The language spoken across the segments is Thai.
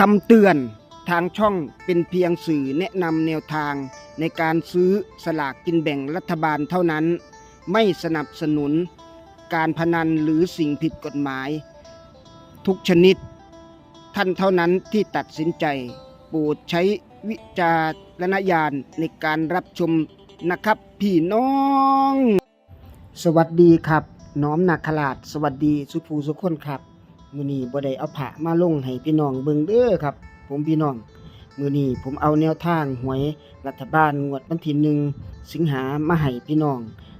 คำเตือนทางช่องเป็นเพียงสื่อแนะนำแนวทางในการซื้อสลากกินแบ่งรัฐบาลเท่านั้น ไม่สนับสนุนการพนันหรือสิ่งผิดกฎหมาย ทุกชนิด ท่านเท่านั้นที่ตัดสินใจโปรดใช้วิจารณญาณในการรับชมนะครับพี่น้อง สวัสดีครับ น้อมนาคราชสวัสดีสุภูสุคนครับ มื้อนี้บ่ได้เอาผะมาลงให้พี่น้องเบิ่งเด้อครับ ผมพี่น้องมื้อนี้ผมเอาแนวทางหวยรัฐบาลงวดวันที่หนึ่งสิงหามาให้พี่น้อง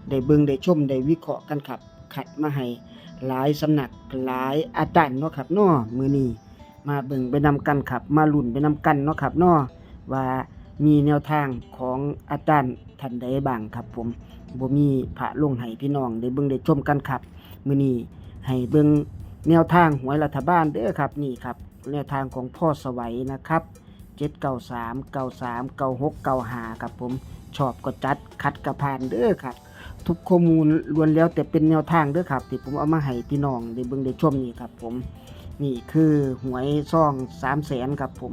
ได้เบิ่งได้ชมได้วิเคราะห์กันครับคัดมาให้หลายสำนักหลายอาจารย์เนาะครับเนาะมื้อนี้มาเบิ่งไปนำกันครับ มาลุ้นไปนำกันเนาะครับเนาะว่ามีแนวทางของอาจารย์ท่านใดบ้างครับ ผมบ่มีพระลงให้พี่น้องได้เบิ่งได้ชมกันครับมื้อนี้ให้เบิ่ง แนวทางหวยรัฐบาลเด้อครับนี่ครับแนวทางของพ่อสวัยนะครับ793 93 96 95ครับผมชอบก็จัดคัดกระพานเด้อครับ ทุกข้อมูลล้วนแล้วแต่เป็นแนวทางเด้อครับที่ผมเอามาให้พี่น้องได้เบิ่งได้ชมนี่ครับผมนี่คือหวยซ่อง3แสนครับผม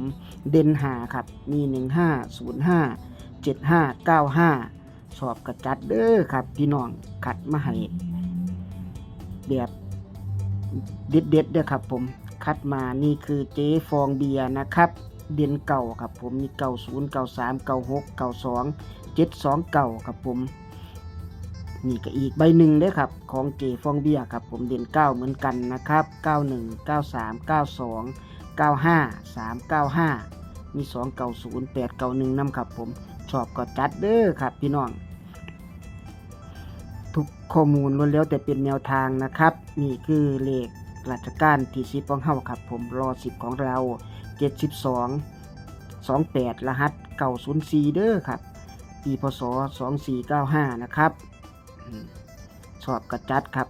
เด่นหาครับมี1505 7595สอบกระจัดเด้อครับ พี่น้องคัดมาให้แบบ เด็ดเด้อครับผมคัดมานี่คือเจ๊ฟองเบียร์นะครับ เด่นเก่าครับผมมีเก่าศูนย์เก่าสามเก่าหกเก่าสองเจ็ดสองเก่าครับผมนี่ก็อีกใบหนึ่งเด้อครับ ของเจฟองเบียร์ครับผมเด่นเก้าเหมือนกันนะครับเก้าหนึ่งเก้าสามเก้าสองเก้าห้าสามเก้าห้ามีสองเก้าศูนย์แปดเก้าหนึ่งนำครับผมชอบก็จัดเด้อครับพี่น้อง ทุกข้อมูลล้วนแล้วแต่เป็นแนวทางนะครับ นี่คือเลขราชการที่สิบของเฮาครับ ผมรอสิบของเราเจ็ดสิบสองสองแปดรหัสเก่าศูนย์สี่เด้อครับปีพศสองสี่เก้าห้านะครับสอบกระจัดครับ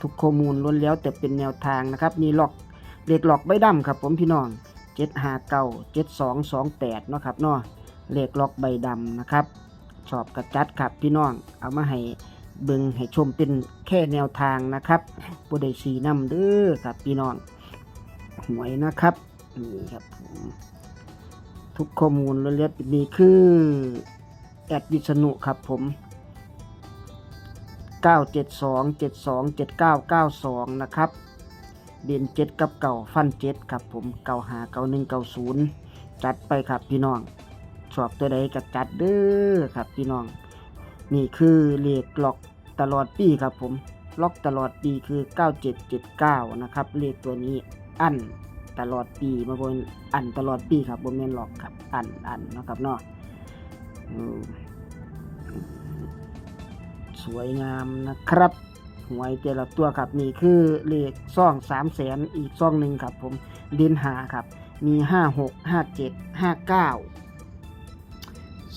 ทุกข้อมูลล้วนแล้วแต่เป็นแนวทางนะครับมีหลอกเลขหลอกใบดำครับ ผมพี่น้องเจ็ดห้าเก้าเจ็ดสองสองแปดเนาะครับเนาะเลขหลอกใบดำนะครับ ชอบกระจัดครับพี่น้อง เอามาให้เบิ่งให้ชมเป็นแค่แนวทางนะครับบไดสีน้ำเด้อครับพี่น้องหวยนะครับนี่ครับผมทุกข้อมูลละเอียดนี่คือแอดวิษณุครับผม 972 72 7992 นะครับ เด่นเจ็ดกับเก่าฟันเจ็ดครับผมเก่าหาเก่าหนึ่งเก่าศูนย์จัดไปครับพี่น้อง ชอบตัวใดก็จัดเด้อครับพี่น้อง นี่คือเลขล็อกตลอดปีครับผม ล็อกตลอดปีคือ 9779 นะครับ เลขตัวนี้อันตลอดปีมาบนอันตลอดปีครับบนเมนล็อกครับ อันอันนะครับเนาะอืมสวยงามนะครับหวยแต่ละตัวครับนี่คือเลขซ่องสามแสนอีกซ่องหนึ่งครับผมเดินหาครับ มีห้าหกห้าเจ็ดห้าเก้า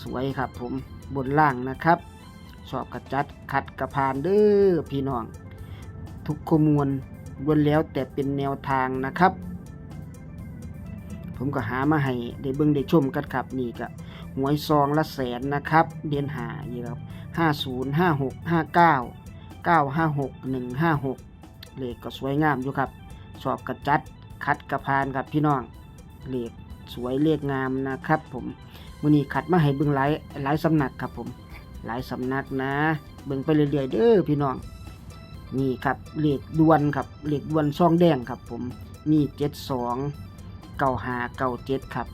สวยครับ ผมบนล่างนะครับชอบกระจัดขัดกระพานเด้อพี่น้อง ทุกขมูลล้วนแล้วแต่เป็นแนวทางนะครับ ผมก็หามาให้ได้เบิ่งได้ชมกันครับนี่ก็หวยซองละแสนนะครับ เดือนหาอยู่ครับห้าศูนย์ห้าหกห้าเก้าเก้าห้าหกหนึ่งห้าหกเลขก็สวยงามอยู่ครับชอบกระจัดคัดกระพานครับพี่น้องเลขสวยเลขงามนะครับผม มือนี้ขัดมาให้เบิ่งหลายหลายสำนักครับผม หลายสำนักนะ เบิ่งไปเรื่อยๆเด้อพี่น้อง นี่ครับเลขดวนครับเลขดวนซองแดงครับ ผมมีเจ็ดสองเก้าหาเก้าเจ็ดครับ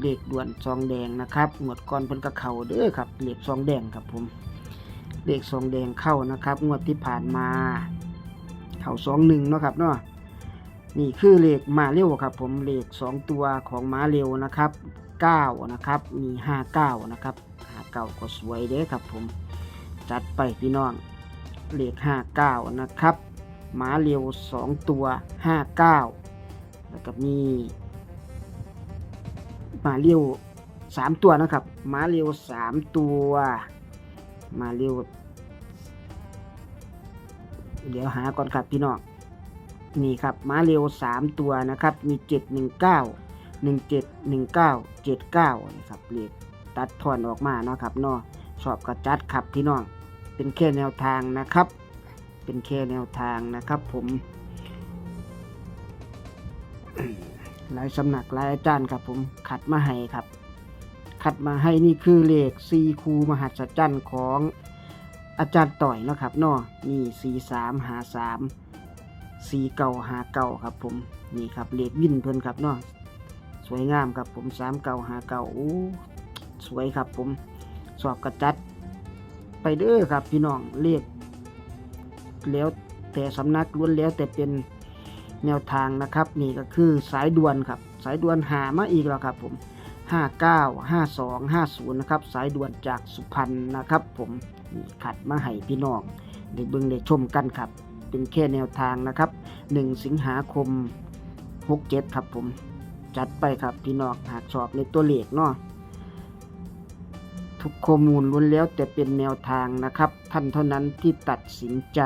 เลขดวนซองแดงนะครับหมวดก่อนเพิ่นก็เข้าเด้อครับเลขซองแดงครับผมเลขซองแดงเข้านะครับ งวดที่ผ่านมาเข้าสองหนึ่งเนาะครับเนาะนี่คือเลขมาเร็วครับ ผมเลขสองตัวของม้าเร็วนะครับ เก้านะครับ มีห้าเก้านะครับห้าเก้าก็สวยเด้ครับผม จัดไปพี่น้อง เลขห้าเก้านะครับม้าเร็วสองตัวห้าเก้าแล้วก็มีม้าเร็วสามตัวนะครับม้าเร็วสามตัวม้าเร็วเดี๋ยวหาก่อนครับพี่น้อง นี่ครับม้าเร็ว3 ตัวนะครับ มี 7 171979นะครับเลขตัดทอนออกมาเนาะครับเนาะชอบกระจัดครับพี่น้อง เป็นแค่แนวทางนะครับ เป็นแค่แนวทางนะครับ ผมหลายสำนักหลายอาจารย์ครับผมขัดมาให้ครับ ขัดมาให้นี่คือเลขซีคูมหัศจรรย์ของอาจารย์ต่อยเนาะครับเนาะนี่สีสามหาสามสีเก่าหาเก่าครับผมนี่ครับเลขวินเพิ่นครับเนาะ สวยงามครับผมสามเก่าหาเก่าโอ้สวยครับผมสอบกระจัด ไปเด้อครับพี่น้องเลขแล้วแต่สำนักล้วนแล้วแต่เป็นแนวทางนะครับ นี่ก็คือสายด่วนครับ สายด่วนหามาอีกแล้วครับผม59 52 50นะครับสายด่วนจากสุพรรณนะครับผมนี่ขัดมาให้พี่น้องได้เบิ่งได้ชมกันครับ เป็นแค่แนวทางนะครับ 1 สิงหาคม 67 ครับผม จัดไปครับพี่น้องหากชอบในตัวเลขเนาะทุกข้อมูลล้วนแล้วแต่เป็นแนวทางนะครับ ท่านเท่านั้นที่ตัดสินใจ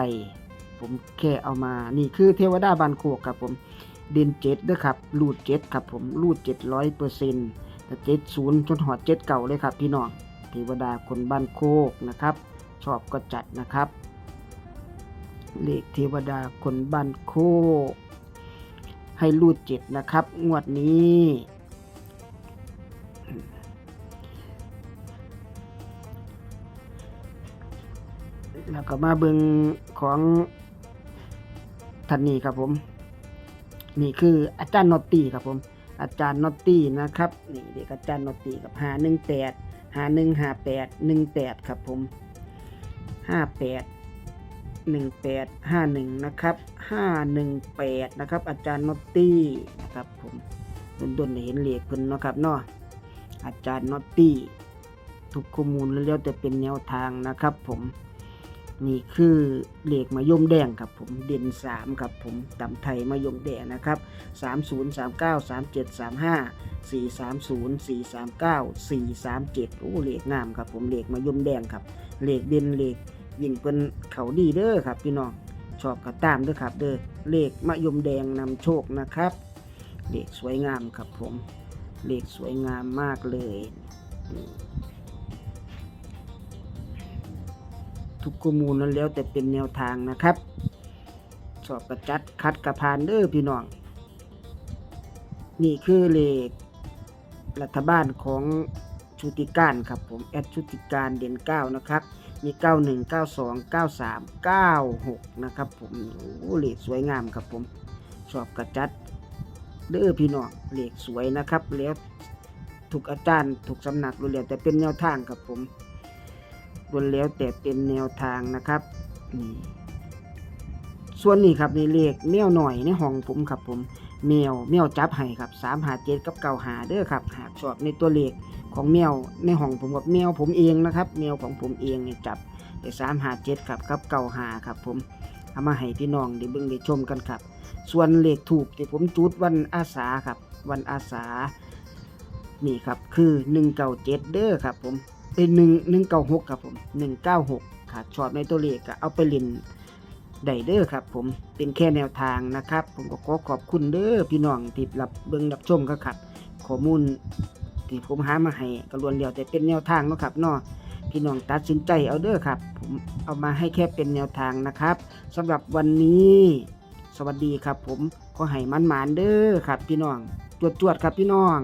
ผมแค่เอามา นี่คือเทวดาบานโคกครับผมเด่นเจ็ดด้วยครับรูดเจ็ดครับผมรูดเจ็ดร้อยเปอร์เซ็นต์แต่เจ็ดศูนย์จนหอดเจ็ดเก่าเลยครับพี่น้องเทวดาคนบ้านโคกนะครับ ชอบก็จัดนะครับ เลขเทวดาคนบ้านโคก ให้รูดเจ็ดนะครับ งวดนี้ แล้วก็มาเบิงของท่านนี้ครับผม นี่คืออาจารย์นอตตี้ครับผม อาจารย์นอตตี้นะครับ นี่เด็กอาจารย์นอตตี้กับหาหนึ่งแปดหาหนึ่งหาแปดหนึ่งแปดครับผมห้าแปดหนึ่งแปดห้าหนึ่งนะครับ ห้าหนึ่งแปดนะครับ อาจารย์นอตตี้นะครับผมดนๆเห็นเหล็กเพิ่นนะครับเนาะอาจารย์นอตตี้ทุกข้อมูลแล้วแต่เป็นแนวทางนะครับ ผมนี่คือเหล็กมะยมแดงครับผมเด่นสามครับผมตำไทยมะยมแดงนะครับสามศูนย์สามเก้าสามเจ็ดสามห้าสี่สามศูนย์สี่สามเก้าสี่สามเจ็ดโอ้เหล็กงามครับผมเหล็กมะยมแดงครับเหล็กเด่นเหล็กวิ่งเป็นเขาดีเด้อครับพี่น้อง อบกระตามด้อครับ เด้อเล็กมะยมแดงนำโชคนะครับ เล็กสวยงามครับผม เล็กสวยงามมากเลย ทุกข้อมูลนั้นแล้วแต่เป็นแนวทางนะครับ สอบกระจัดคัดกระพานเด้อพี่น้อง นี่คือเลขรัฐบาลของชุติการครับผม แอดชุติการเด่น9นะครับ มี 91 92 93 96 นะครับผมโอ้เลขสวยงามครับผมสอบกระจัดเด้อพี่น้องเลขสวยนะครับ แล้วถูกอาจารย์ถูกสำนักรู้แล้วแต่เป็นแนวทางครับผมล้วนแล้วแต่เป็นแนวทางนะครับนี่ ส่วนนี้ครับในเลขแมวหน่อยในห้องผมครับผมแมวแมวจับให้ครับสามหาเจ็ดกับเก่าหาเด้อครับ หากชอบในตัวเลขของแมวในห้องผมกับแมวผมเองนะครับแมวของผมเองเนี่ยจับได้สามหาเจ็ดครับกับเก่าหาครับผมเอามาให้พี่น้องได้เบิ่งได้ชมกันครับ ส่วนเลขถูกที่ผมจุดวันอาสาครับ วันอาสานี่ครับคือ197เจ็ดเด้อครับผมเป็นหนึ่งหนึ่งเก้าหกครับผมหนึ่งเก้าหกขาดชอบในตัวเลขก็เอาไปเล่น ได้เด้อครับ ผมเป็นแค่แนวทางนะครับ ผมก็ขอขอบคุณเด้อพี่น้องที่รับเบิ่งรับชมก็ครับข้อมูลที่ผมหามาให้ก็ล้วนเดียวแต่เป็นแนวทางเนาะครับเนาะพี่น้องตัดสินใจเอาเด้อครับ ผมเอามาให้แค่เป็นแนวทางนะครับสำหรับวันนี้ สวัสดีครับ ผมขอให้มันหมานเด้อครับ พี่น้องจวดๆครับพี่น้อง